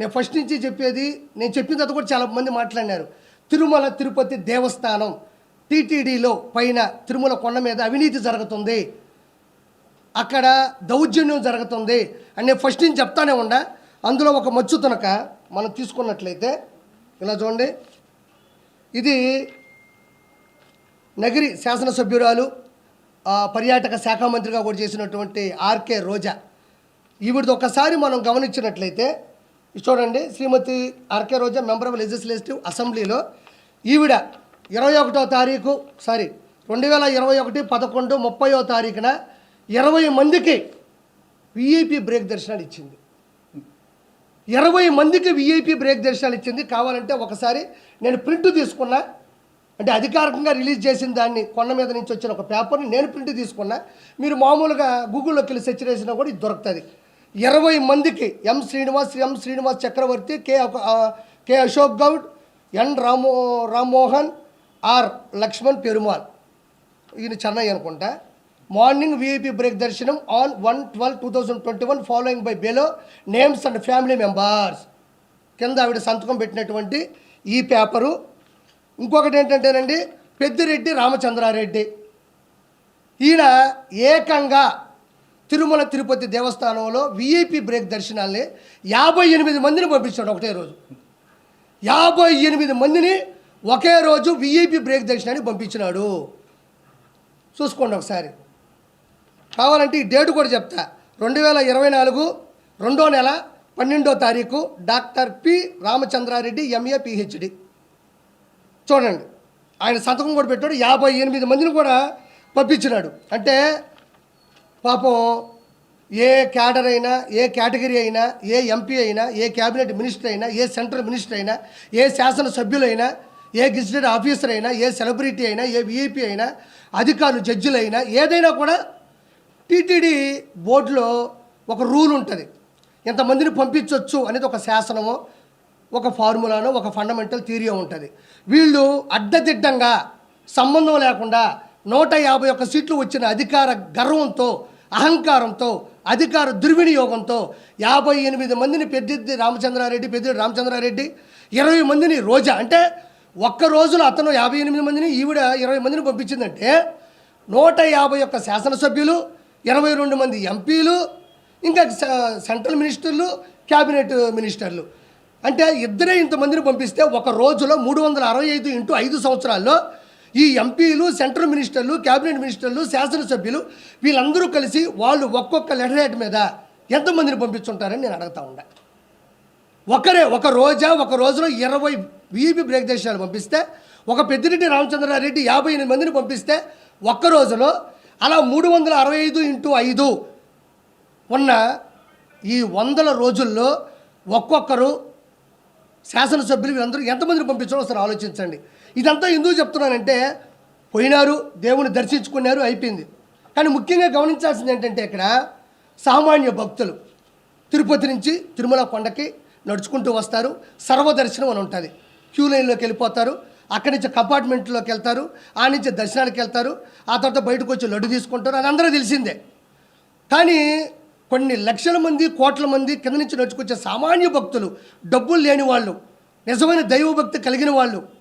నేను ఫస్ట్ నుంచి చెప్పేది నేను చెప్పిన తర్వాత కూడా చాలా మంది మాట్లాడినారు. తిరుమల తిరుపతి దేవస్థానం టీటీడీలో పైన తిరుమల కొండ మీద అవినీతి జరుగుతుంది. అక్కడ దౌర్జన్యం జరుగుతుంది. అని నేను ఫస్ట్ నుంచి చెప్తానే ఉండా అందులో ఒక మచ్చు తునక మనం తీసుకున్నట్లయితే ఇలా చూడండి. ఇది నగిరి శాసనసభ్యురాలు పర్యాటక శాఖ మంత్రిగా కూడా చేసినటువంటి ఆర్కే రోజా. ఈవిడది ఒకసారి మనం గమనించినట్లయితే చూడండి Shrimati R K Roja member of legislative అసెంబ్లీలో ఈవిడ ఇరవై ఒకటో తారీఖు సారీ రెండు వేల ఇరవై ఒకటి పదకొండు ముప్పయో తారీఖున ఇరవై మందికి విఐపి బ్రేక్ దర్శనాలు ఇచ్చింది. ఇరవై మందికి విఐపి బ్రేక్ దర్శనాలు ఇచ్చింది. కావాలంటే ఒకసారి నేను ప్రింట్ తీసుకున్నా. అంటే అధికారికంగా రిలీజ్ చేసిన దాన్ని కొండ మీద నుంచి వచ్చిన ఒక పేపర్ని నేను ప్రింట్ తీసుకున్నా. మీరు మామూలుగా గూగుల్లోకి వెళ్ళి సెర్చ్ చేసినా కూడా ఇది దొరుకుతుంది. ఇరవై మందికి M Srinivas M Srinivas Chakravarthy K K Ashok Goud N రామో రామ్మోహన్ ఆర్ లక్ష్మణ్ పెరుమాల్ ఈయన చెన్నై అనుకుంటా. మార్నింగ్ విఐపి బ్రేక్ దర్శనం on one twelve two thousand twenty one following by బేలో names and family members. కింద ఆవిడ సంతకం పెట్టినటువంటి ఈ పేపరు. ఇంకొకటి ఏంటంటేనండి పెద్దిరెడ్డి రామచంద్రారెడ్డి. ఈయన ఏకంగా తిరుమల తిరుపతి దేవస్థానంలో విఐపి బ్రేక్ దర్శనాల్ని యాభై ఎనిమిది మందిని పంపించాడు ఒకటే రోజు. యాభై ఎనిమిది మందిని ఒకే రోజు విఐపి బ్రేక్ దర్శనానికి పంపించినాడు. చూసుకోండి ఒకసారి. కావాలంటే ఈ డేట్ కూడా చెప్తా. రెండు వేల ఇరవై నాలుగు రెండో నెల పన్నెండో తారీఖు doctor P Ramachandra Reddy M A PhD చూడండి. ఆయన సంతకం కూడా పెట్టాడు. యాభై ఎనిమిది మందిని కూడా పంపించినాడు. అంటే పాపం ఏ క్యాడర్ అయినా ఏ కేటగిరీ అయినా ఏ ఎంపీ అయినా ఏ క్యాబినెట్ మినిస్టర్ అయినా ఏ సెంట్రల్ మినిస్టర్ అయినా ఏ శాసనసభ్యులైనా ఏ గెజిటెడ్ ఆఫీసర్ అయినా ఏ సెలబ్రిటీ అయినా ఏ విఐపి అయినా అధికారులు జడ్జిలైనా ఏదైనా కూడా టీటీడీ బోర్డులో ఒక రూల్ ఉంటుంది. ఎంతమందిని పంపించవచ్చు అనేది ఒక శాసనమో ఒక ఫార్ములానో ఒక ఫండమెంటల్ థీరియో ఉంటుంది. వీళ్ళు అడ్డదిడ్డంగా సంబంధం లేకుండా నూట యాభై ఒక్క సీట్లు వచ్చిన అధికార గర్వంతో అహంకారంతో అధికార దుర్వినియోగంతో యాభై ఎనిమిది మందిని పెద్దిద్ది రామచంద్రారెడ్డి పెద్దిరెడ్డి రామచంద్రారెడ్డి ఇరవై మందిని రోజా. అంటే ఒక్క రోజులో అతను యాభై ఎనిమిది మందిని ఈవిడ ఇరవై మందిని పంపించిందంటే నూట యాభై ఒక్క శాసనసభ్యులు ఇరవై రెండు మంది ఎంపీలు ఇంకా సెంట్రల్ మినిస్టర్లు క్యాబినెట్ మినిస్టర్లు. అంటే ఇద్దరే ఇంతమందిని పంపిస్తే ఒక రోజులో మూడు వందల అరవై ఐదు ఇంటూ ఐదు సంవత్సరాల్లో ఈ ఎంపీలు సెంట్రల్ మినిస్టర్లు క్యాబినెట్ మినిస్టర్లు శాసనసభ్యులు వీళ్ళందరూ కలిసి వాళ్ళు ఒక్కొక్క లెటర్ హెడ్ మీద ఎంతమందిని పంపించుంటారని నేను అడుగుతా ఉండా. ఒకరే ఒక రోజా ఒక రోజులో ఇరవై వీపీ బ్రేక్ దేశాలు పంపిస్తే ఒక పెద్దిరెడ్డి రామచంద్రారెడ్డి యాభై ఎనిమిది మందిని పంపిస్తే ఒక్క రోజులో అలా మూడు వందల అరవై ఐదు ఇంటూ ఐదు ఉన్న ఈ వందల రోజుల్లో ఒక్కొక్కరు శాసనసభ్యులు వీళ్ళందరూ ఎంతమందిని పంపించడం ఒకసారి ఆలోచించండి. ఇదంతా ఎందుకు చెప్తున్నానంటే పోయినారు దేవుని దర్శించుకున్నారు అయిపోయింది. కానీ ముఖ్యంగా గమనించాల్సింది ఏంటంటే ఇక్కడ సామాన్య భక్తులు తిరుపతి నుంచి తిరుమల కొండకి నడుచుకుంటూ వస్తారు. సర్వదర్శనం అని ఉంటుంది. క్యూ లైన్లోకి వెళ్ళిపోతారు. అక్కడి నుంచి కంపార్ట్మెంట్లోకి వెళ్తారు. ఆ నుంచి దర్శనానికి వెళ్తారు. ఆ తర్వాత బయటకు వచ్చి లడ్డు తీసుకుంటారు అది అందరూ తెలిసిందే. కానీ కొన్ని లక్షల మంది కోట్ల మంది కింద నుంచి నడుచుకొచ్చే సామాన్య భక్తులు డబ్బులు లేని వాళ్ళు నిజమైన దైవభక్తి కలిగిన వాళ్ళు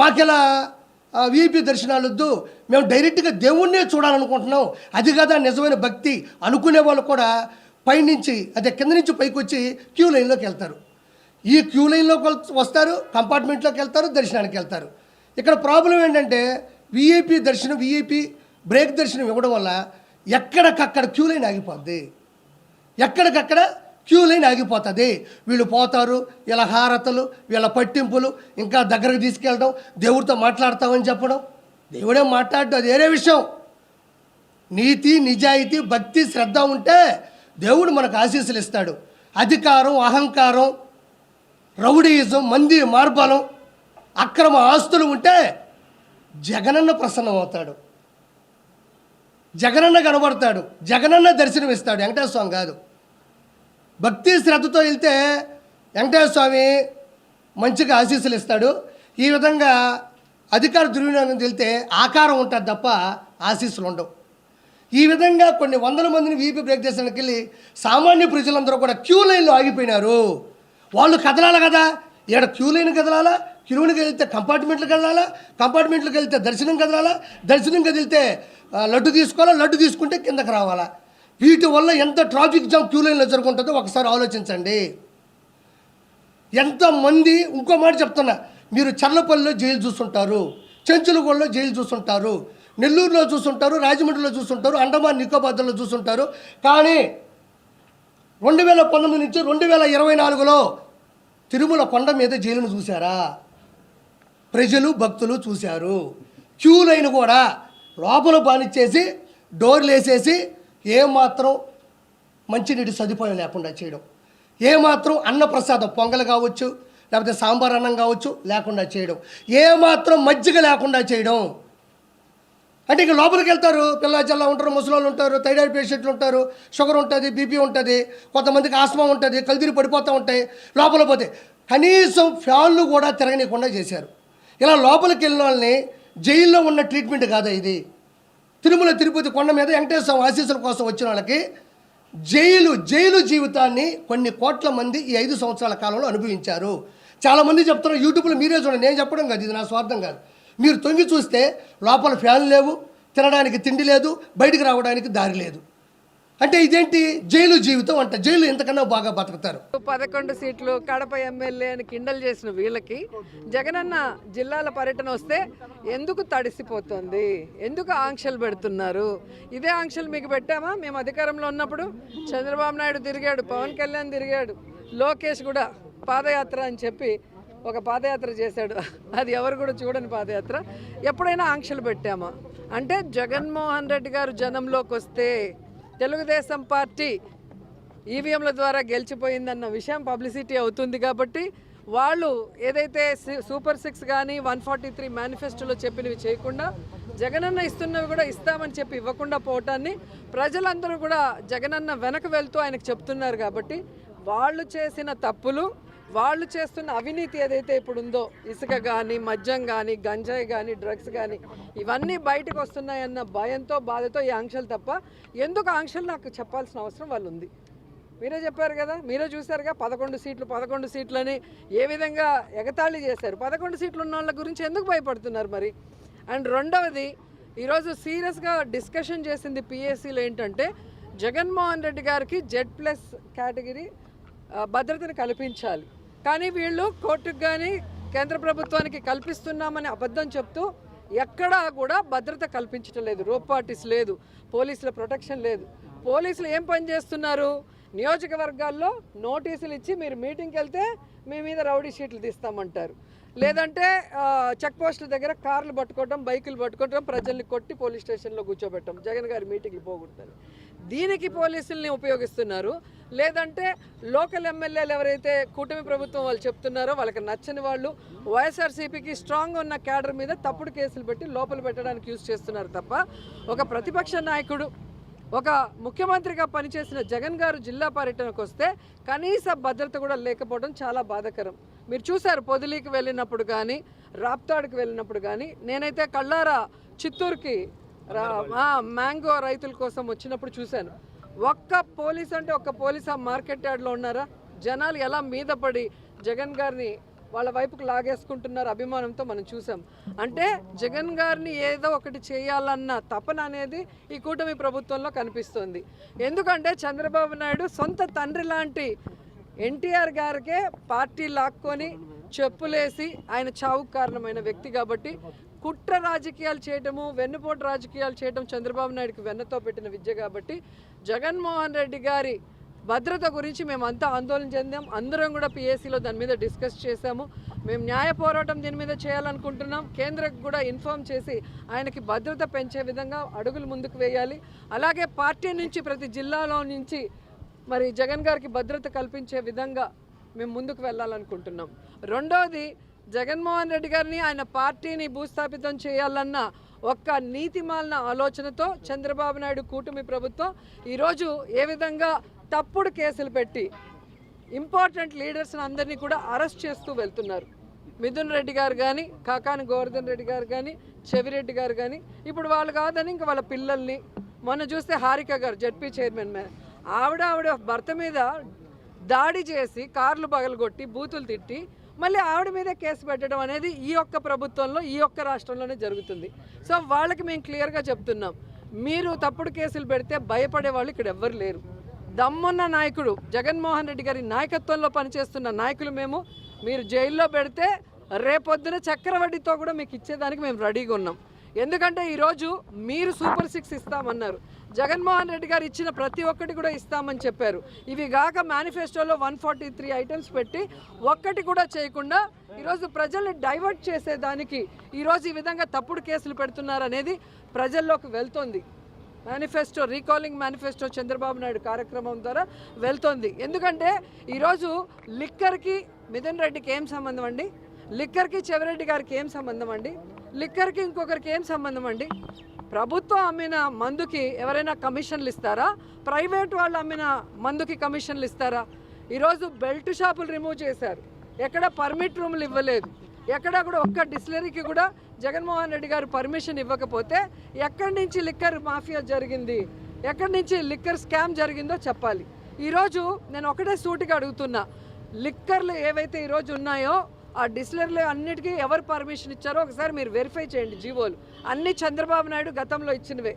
మాకెలా వీపీ దర్శనాలు వద్దు మేము డైరెక్ట్గా దేవుణ్ణే చూడాలనుకుంటున్నాం. అది కదా నిజమైన భక్తి అనుకునే వాళ్ళు కూడా పైనుంచి అదే కింద నుంచి పైకి వచ్చి క్యూ లైన్లోకి వెళ్తారు. ఈ క్యూ లైన్లోకి వస్తారు కంపార్ట్మెంట్లోకి వెళ్తారు దర్శనానికి వెళ్తారు. ఇక్కడ ప్రాబ్లం ఏంటంటే వీఐపీ దర్శనం వీఐపీ బ్రేక్ దర్శనం ఇవ్వడం వల్ల ఎక్కడికక్కడ క్యూ లైన్ ఆగిపోద్ది. ఎక్కడికక్కడ క్యూ లైన్ ఆగిపోతుంది. వీళ్ళు పోతారు వీళ్ళ హారతలు వీళ్ళ పట్టింపులు ఇంకా దగ్గరకు తీసుకెళ్ళడం దేవుడితో మాట్లాడతామని చెప్పడం. దేవుడే మాట్లాడటం అది వేరే విషయం. నీతి నిజాయితీ భక్తి శ్రద్ధ ఉంటే దేవుడు మనకు ఆశీస్సులు ఇస్తాడు. అధికారం అహంకారం రౌడీయిజం మంది మార్బలం అక్రమ ఆస్తులు ఉంటే జగనన్న ప్రసన్నం అవుతాడు జగనన్న కనబడతాడు. జగనన్న దర్శనం ఇస్తాడు కాదు. భక్తి శ్రద్ధతో వెళ్తే వెంకటేశ్వర స్వామి మంచిగా ఆశీస్సులు ఇస్తాడు. ఈ విధంగా అధికార దుర్వినియోగం తెలితే ఆకారం ఉంటుంది తప్ప ఆశీస్సులు ఉండవు. ఈ విధంగా కొన్ని వందల మందిని వీపీ బ్రేక్ చేసడానికి వెళ్ళి సామాన్య ప్రజలందరూ కూడా క్యూ లైన్లో ఆగిపోయినారు. వాళ్ళు కదలాలి కదా. ఇక్కడ క్యూ లైన్ కదలాలా? క్యూలోకి వెళ్తే కంపార్ట్మెంట్లకు కదలాలా? కంపార్ట్మెంట్లకు వెళ్తే దర్శనం కదలాలా? దర్శనం కదిలితే లడ్డు తీసుకోవాలా? లడ్డు తీసుకుంటే కిందకి రావాలా? వీటి వల్ల ఎంత ట్రాఫిక్ జామ్ క్యూ లైన్లో జరుగుతుంటుందో ఒకసారి ఆలోచించండి. ఎంతమంది ఇంకో మాట చెప్తున్నా మీరు చర్లపల్లిలో జైలు చూస్తుంటారు చెంచులగూడలో జైలు చూస్తుంటారు నెల్లూరులో చూస్తుంటారు రాజమండ్రిలో చూస్తుంటారు అండమాన్ నికోబాద్లో చూస్తుంటారు కానీ రెండు వేల పంతొమ్మిది నుంచి రెండు వేల ఇరవై నాలుగులో తిరుమల కొండ మీద జైలును చూశారా? ప్రజలు భక్తులు చూశారు. క్యూ లైన్ కూడా లోపల బానిచ్చేసి డోర్లు వేసేసి ఏమాత్రం మంచినీటి సదుపాయం లేకుండా చేయడం. ఏమాత్రం అన్నప్రసాదం పొంగలు కావచ్చు లేకపోతే సాంబార్ అన్నం కావచ్చు లేకుండా చేయడం. ఏమాత్రం మజ్జిగ లేకుండా చేయడం. అంటే ఇక లోపలికి వెళ్తారు పిల్లల్లా ఉంటారు ముసలోళ్ళు ఉంటారు థైరాయిడ్ పేషెంట్లు ఉంటారు షుగర్ ఉంటుంది బీపీ ఉంటుంది కొంతమందికి ఆస్మా ఉంటుంది కల్తీరి పడిపోతూ ఉంటాయి లోపల పోతే కనీసం ఫ్యాన్లు కూడా తిరగనీయకుండా చేశారు. ఇలా లోపలికి వెళ్ళిన వాళ్ళని జైల్లో ఉన్న ట్రీట్మెంట్ కాదా ఇది? తిరుమల తిరుపతి కొండ మీద వెంకటేశ్వర స్వామి ఆశీస్సుల కోసం వచ్చిన వాళ్ళకి జైలు జైలు జీవితాన్ని కొన్ని కోట్ల మంది ఈ ఐదు సంవత్సరాల కాలంలో అనుభవించారు. చాలామంది చెప్తున్నారు యూట్యూబ్లో మీరే చూడండి నేను చెప్పడం కాదు ఇది నా స్వార్థం కాదు. మీరు తొంగి చూస్తే లోపల ఫ్యాన్ లేవు తినడానికి తిండి లేదు బయటికి రావడానికి దారి లేదు. అంటే ఇదేంటి? జైలు జీవితం అంట. జైలు ఎంతకన్నా బాగా బతుకుతారు. పదకొండు సీట్లు కడప ఎమ్మెల్యే అని కిండల్ చేసిన వీళ్ళకి జగనన్న జిల్లాల పర్యటన వస్తే ఎందుకు తడిసిపోతుంది? ఎందుకు ఆంక్షలు పెడుతున్నారు? ఇదే ఆంక్షలు మీకు పెట్టామా? మేము అధికారంలో ఉన్నప్పుడు చంద్రబాబు నాయుడు తిరిగాడు పవన్ కళ్యాణ్ తిరిగాడు లోకేష్ కూడా పాదయాత్ర అని చెప్పి ఒక పాదయాత్ర చేశాడు. అది ఎవరు కూడా చూడని పాదయాత్ర. ఎప్పుడైనా ఆంక్షలు పెట్టామా? అంటే జగన్మోహన్ రెడ్డి గారు జనంలోకి వస్తే తెలుగుదేశం పార్టీ ఈవీఎంల ద్వారా గెలిచిపోయిందన్న విషయం పబ్లిసిటీ అవుతుంది కాబట్టి వాళ్ళు ఏదైతే సూపర్ సిక్స్ కానీ వన్ ఫార్టీ త్రీ మేనిఫెస్టోలో చెప్పినవి చేయకుండా జగనన్న ఇస్తున్నవి కూడా ఇస్తామని చెప్పి ఇవ్వకుండా పోవటాన్ని ప్రజలందరూ కూడా జగనన్న వెనక వెళ్తూ ఆయనకు చెప్తున్నారు కాబట్టి వాళ్ళు చేసిన తప్పులు వాళ్ళు చేస్తున్న అవినీతి ఏదైతే ఇప్పుడు ఉందో ఇసుక కానీ మద్యం కానీ గంజాయి కానీ డ్రగ్స్ కానీ ఇవన్నీ బయటకు వస్తున్నాయన్న భయంతో బాధతో ఈ ఆంక్షలు తప్ప ఎందుకు ఆంక్షలు నాకు చెప్పాల్సిన అవసరం వాళ్ళు ఉంది మీరే చెప్పారు కదా మీరే చూశారుగా పదకొండు సీట్లు పదకొండు సీట్లని ఏ విధంగా ఎగతాళి చేశారు? పదకొండు సీట్లు ఉన్న వాళ్ళ గురించి ఎందుకు భయపడుతున్నారు మరి? అండ్ రెండవది ఈరోజు సీరియస్గా డిస్కషన్ చేసింది పిఎస్సీలో ఏంటంటే జగన్మోహన్ రెడ్డి గారికి జెడ్ ప్లస్ కేటగిరీ భద్రతను కల్పించాలి. కానీ వీళ్ళు కోర్టుకు కానీ కేంద్ర ప్రభుత్వానికి కల్పిస్తున్నామని అబద్ధం చెప్తూ ఎక్కడా కూడా భద్రత కల్పించడం లేదు. రోప్ పార్టీస్ లేదు. పోలీసుల ప్రొటెక్షన్ లేదు. పోలీసులు ఏం పని చేస్తున్నారు? నియోజకవర్గాల్లో నోటీసులు ఇచ్చి మీరు మీటింగ్కి వెళ్తే మీ మీద రౌడీ షీట్లు తీస్తామంటారు. లేదంటే చెక్ పోస్టుల దగ్గర కార్లు పట్టుకోవటం బైకులు పట్టుకోవటం ప్రజల్ని కొట్టి పోలీస్ స్టేషన్లో కూర్చోబెట్టడం జగన్ గారి మీటింగ్లు పోగొడతారు దీనికి పోలీసుల్ని ఉపయోగిస్తున్నారు. లేదంటే లోకల్ ఎమ్మెల్యేలు ఎవరైతే కూటమి ప్రభుత్వం వాళ్ళు చెప్తున్నారో వాళ్ళకి నచ్చని వాళ్ళు వైఎస్ఆర్సీపీకి స్ట్రాంగ్ ఉన్న క్యాడర్ మీద తప్పుడు కేసులు పెట్టి లోపల పెట్టడానికి యూజ్ చేస్తున్నారు తప్ప ఒక ప్రతిపక్ష నాయకుడు ఒక ముఖ్యమంత్రిగా పనిచేసిన జగన్ గారు జిల్లా పర్యటనకు వస్తే కనీస భద్రత కూడా లేకపోవడం చాలా బాధాకరం. మీరు చూశారు పొదిలీకి వెళ్ళినప్పుడు కానీ రాప్తాడుకి వెళ్ళినప్పుడు కానీ నేనైతే కళ్ళారా చిత్తూరుకి మ్యాంగో రైతుల కోసం వచ్చినప్పుడు చూశాను. ఒక్క పోలీస్ అంటే ఒక్క పోలీస్ ఆ మార్కెట్ యార్డ్లో ఉన్నారా? జనాలు ఎలా మీద పడి జగన్ గారిని వాళ్ళ వైపుకు లాగేసుకుంటున్నారు అభిమానంతో మనం చూసాం. అంటే జగన్ గారిని ఏదో ఒకటి చేయాలన్న తపన అనేది ఈ కూటమి ప్రభుత్వంలో కనిపిస్తుంది. ఎందుకంటే చంద్రబాబు నాయుడు సొంత తండ్రి లాంటి ఎన్టీఆర్ గారికే పార్టీ లాక్కొని చెప్పులేసి ఆయన చావుకు కారణమైన వ్యక్తి కాబట్టి కుట్ర రాజకీయాలు చేయటము వెన్నుపోటు రాజకీయాలు చేయటం చంద్రబాబు నాయుడుకి వెన్నతో పెట్టిన విద్య కాబట్టి జగన్మోహన్ రెడ్డి గారి భద్రత గురించి మేమంతా ఆందోళన చెందాం. అందరం కూడా పిఎస్సిలో దాని మీద డిస్కస్ చేశాము. మేము న్యాయ పోరాటం దీని మీద చేయాలనుకుంటున్నాం. కేంద్రకు కూడా ఇన్ఫామ్ చేసి ఆయనకి భద్రత పెంచే విధంగా అడుగులు ముందుకు వేయాలి. అలాగే పార్టీ నుంచి ప్రతి జిల్లాలో నుంచి మరి జగన్ గారికి భద్రత కల్పించే విధంగా మేము ముందుకు వెళ్ళాలనుకుంటున్నాం. రెండోది జగన్మోహన్ రెడ్డి గారిని ఆయన పార్టీని భూస్థాపితం చేయాలన్న ఒక్క నీతిమాలిన ఆలోచనతో చంద్రబాబు నాయుడు కూటమి ప్రభుత్వం ఈరోజు ఏ విధంగా తప్పుడు కేసులు పెట్టి ఇంపార్టెంట్ లీడర్స్ని అందరినీ కూడా అరెస్ట్ చేస్తూ వెళ్తున్నారు. మిథున్ రెడ్డి గారు కానీ కాకాని గోవర్ధన్ రెడ్డి గారు కానీ చెవిరెడ్డి గారు కానీ ఇప్పుడు వాళ్ళు కాదని ఇంకా వాళ్ళ పిల్లల్ని మొన్న చూస్తే హారిక గారు జడ్పీ చైర్మన్ ఆవిడ ఆవిడ భర్త మీద దాడి చేసి కార్లు పగలగొట్టి బూతులు తిట్టి మళ్ళీ ఆవిడ మీద కేసు పెట్టడం అనేది ఈ యొక్క ప్రభుత్వంలో ఈ ఒక్క రాష్ట్రంలోనే జరుగుతుంది. సో వాళ్ళకి మేము క్లియర్గా చెప్తున్నాం. మీరు తప్పుడు కేసులు పెడితే భయపడే వాళ్ళు ఇక్కడ ఎవ్వరు లేరు. దమ్మున్న నాయకుడు జగన్మోహన్ రెడ్డి గారి నాయకత్వంలో పనిచేస్తున్న నాయకులు మేము. మీరు జైల్లో పెడితే రేపొద్దున చక్రవడ్డీతో కూడా మీకు ఇచ్చేదానికి మేము రెడీగా ఉన్నాం. ఎందుకంటే ఈరోజు మీరు సూపర్ సిక్స్ ఇస్తామన్నారు. జగన్మోహన్ రెడ్డి గారు ఇచ్చిన ప్రతి ఒక్కటి కూడా ఇస్తామని చెప్పారు. ఇవి గాక మేనిఫెస్టోలో వన్ ఫార్టీ త్రీ ఐటమ్స్ పెట్టి ఒక్కటి కూడా చేయకుండా ఈరోజు ప్రజల్ని డైవర్ట్ చేసేదానికి ఈరోజు ఈ విధంగా తప్పుడు కేసులు పెడుతున్నారు అనేది ప్రజల్లోకి వెళ్తోంది. Manifesto recalling manifesto Chandrababu Naidu కార్యక్రమం ద్వారా వెళ్తోంది. ఎందుకంటే ఈరోజు లిక్కర్కి మిథున్ రెడ్డికి ఏం సంబంధం అండి? లిక్కర్కి చెవిరెడ్డి గారికి ఏం సంబంధం అండి? లిక్కర్కి ఇంకొకరికి ఏం సంబంధం అండి? ప్రభుత్వం అమ్మిన మందుకి ఎవరైనా కమిషన్లు ఇస్తారా? ప్రైవేట్ వాళ్ళు అమ్మిన మందుకి కమిషన్లు ఇస్తారా? ఈరోజు బెల్ట్ షాపులు రిమూవ్ చేశారు. ఎక్కడ పర్మిట్ రూములు ఇవ్వలేదు. ఎక్కడ కూడా ఒక్క డిస్టిలరీకి కూడా జగన్మోహన్ రెడ్డి గారు పర్మిషన్ ఇవ్వకపోతే ఎక్కడి నుంచి లిక్కర్ మాఫియా జరిగింది? ఎక్కడి నుంచి లిక్కర్ స్కామ్ జరిగిందో చెప్పాలి. ఈరోజు నేను ఒకటే సూటిగా అడుగుతున్నా. లిక్కర్లు ఏవైతే ఈరోజు ఉన్నాయో ఆ డిస్లర్లు అన్నిటికీ ఎవరు పర్మిషన్ ఇచ్చారో ఒకసారి మీరు వెరిఫై చేయండి జీవోలు. అన్ని చంద్రబాబు నాయుడు గతంలో ఇచ్చినవే.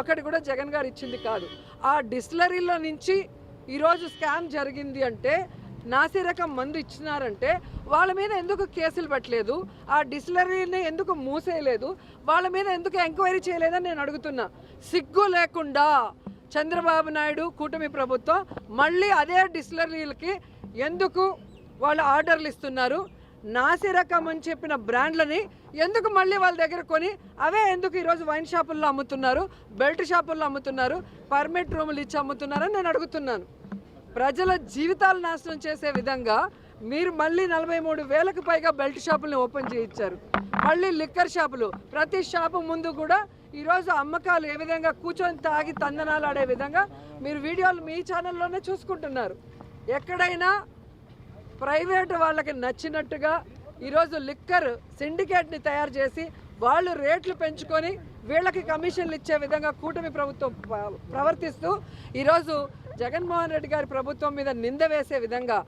ఒకటి కూడా జగన్ గారు ఇచ్చింది కాదు. ఆ డిస్లరీలో నుంచి ఈరోజు స్కామ్ జరిగింది అంటే నాసి రకం మందు ఇచ్చినారంటే వాళ్ళ మీద ఎందుకు కేసులు పెట్టలేదు? ఆ డిస్టిలరీని ఎందుకు మూసేయలేదు? వాళ్ళ మీద ఎందుకు ఎంక్వైరీ చేయలేదని నేను అడుగుతున్నా. సిగ్గు లేకుండా చంద్రబాబు నాయుడు కూటమి ప్రభుత్వం మళ్ళీ అదే డిస్టిలరీలకి ఎందుకు వాళ్ళు ఆర్డర్లు ఇస్తున్నారు? నాసి రకం అని చెప్పిన బ్రాండ్లని ఎందుకు మళ్ళీ వాళ్ళ దగ్గర కొని అవే ఎందుకు ఈరోజు వైన్ షాపుల్లో అమ్ముతున్నారు బెల్ట్ షాపుల్లో అమ్ముతున్నారు పర్మిట్ రూములు ఇచ్చి అమ్ముతున్నారని నేను అడుగుతున్నాను. ప్రజల జీవితాలు నాశనం చేసే విధంగా మీరు మళ్ళీ నలభై మూడు వేలకు పైగా బెల్ట్ షాపులను ఓపెన్ చేయించారు. మళ్ళీ లిక్కర్ షాపులు. ప్రతి షాపు ముందు కూడా ఈరోజు అమ్మకాలు ఏ విధంగా కూర్చొని తాగి తందనాలు ఆడే విధంగా మీరు వీడియోలు మీ ఛానల్లోనే చూసుకుంటున్నారు. ఎక్కడైనా ప్రైవేట్ వాళ్ళకి నచ్చినట్టుగా ఈరోజు లిక్కర్ సిండికేట్ని తయారు చేసి వాళ్ళు రేట్లు పెంచుకొని వీళ్ళకి కమిషన్లు ఇచ్చే విధంగా కూటమి ప్రభుత్వం ప్రవర్తిస్తూ ఈరోజు జగన్మోహన్ రెడ్డి గారి ప్రభుత్వం మీద నింద వేసే విధంగా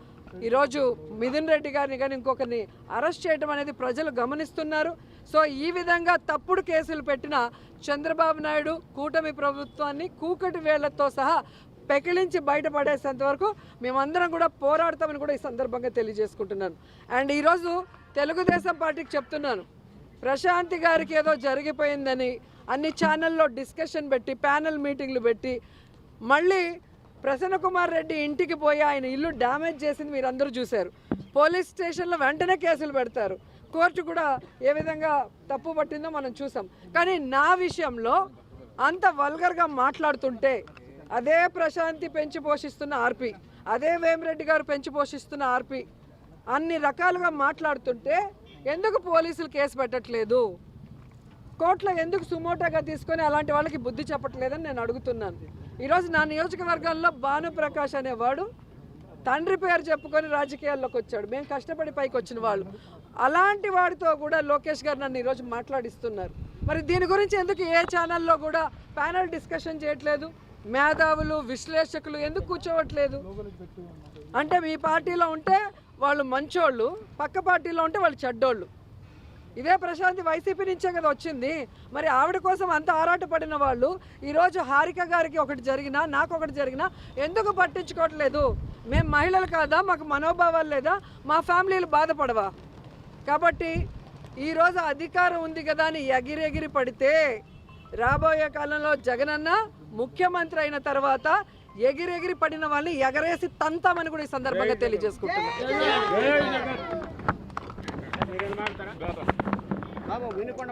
ఈరోజు మిథున్ రెడ్డి గారిని కానీ ఇంకొకరిని అరెస్ట్ చేయడం అనేది ప్రజలు గమనిస్తున్నారు. సో ఈ విధంగా తప్పుడు కేసులు పెట్టిన చంద్రబాబు నాయుడు కూటమి ప్రభుత్వాన్ని కూకటి వేళ్ళతో సహా పెకిలించి బయటపడేసేంత వరకు మేమందరం కూడా పోరాడతామని కూడా ఈ సందర్భంగా తెలియజేసుకుంటున్నాను. అండ్ ఈరోజు తెలుగుదేశం పార్టీకి చెప్తున్నాను. ప్రశాంతి గారికి ఏదో జరిగిపోయిందని అన్ని ఛానల్లో డిస్కషన్ పెట్టి ప్యానల్ మీటింగ్లు పెట్టి మళ్ళీ ప్రసన్న కుమార్ రెడ్డి ఇంటికి పోయి ఆయన ఇల్లు డ్యామేజ్ చేసింది మీరు అందరూ చూశారు. పోలీస్ స్టేషన్లో వెంటనే కేసులు పెడతారు. కోర్టు కూడా ఏ విధంగా తప్పు పట్టిందో మనం చూసాం. కానీ నా విషయంలో అంత వల్గర్గా మాట్లాడుతుంటే అదే ప్రశాంతి పెంచి పోషిస్తున్న ఆర్పి అదే వేమిరెడ్డి గారు పెంచి పోషిస్తున్న ఆర్పి అన్ని రకాలుగా మాట్లాడుతుంటే ఎందుకు పోలీసులు కేసు పెట్టట్లేదు? కోర్టులో ఎందుకు సుమోటాగా తీసుకొని అలాంటి వాళ్ళకి బుద్ధి చెప్పట్లేదని నేను అడుగుతున్నాను. ఈరోజు నా నియోజకవర్గంలో భానుప్రకాష్ అనేవాడు తండ్రి పేరు చెప్పుకొని రాజకీయాల్లోకి వచ్చాడు. మేము కష్టపడి పైకి వచ్చిన వాళ్ళు. అలాంటి వాడితో కూడా లోకేష్ గారు నన్ను ఈరోజు మాట్లాడిస్తున్నారు. మరి దీని గురించి ఎందుకు ఏ ఛానల్లో కూడా ప్యానల్ డిస్కషన్ చేయట్లేదు? మేధావులు విశ్లేషకులు ఎందుకు కూర్చోవట్లేదు? అంటే మీ పార్టీలో ఉంటే వాళ్ళు మంచోళ్ళు పక్క పార్టీలో ఉంటే వాళ్ళు చెడ్డోళ్ళు. ఇదే ప్రశాంతి వైసీపీ నుంచే కదా వచ్చింది. మరి ఆవిడ కోసం అంత ఆరాటపడిన వాళ్ళు ఈరోజు హారిక గారికి ఒకటి జరిగినా నాకు ఒకటి జరిగినా ఎందుకు పట్టించుకోవట్లేదు? మేము మహిళలు కాదా? మాకు మనోభావాలు లేదా? మా ఫ్యామిలీలు బాధపడవా? కాబట్టి ఈరోజు అధికారం ఉంది కదా అని ఎగిరి ఎగిరి పడితే రాబోయే కాలంలో జగనన్న ముఖ్యమంత్రి అయిన తర్వాత ఎగిరి ఎగిరి పడిన వాళ్ళని ఎగరేసి తంతామని కూడా ఈ సందర్భంగా తెలియజేసుకుంటున్నాను బాబు వినుకొండ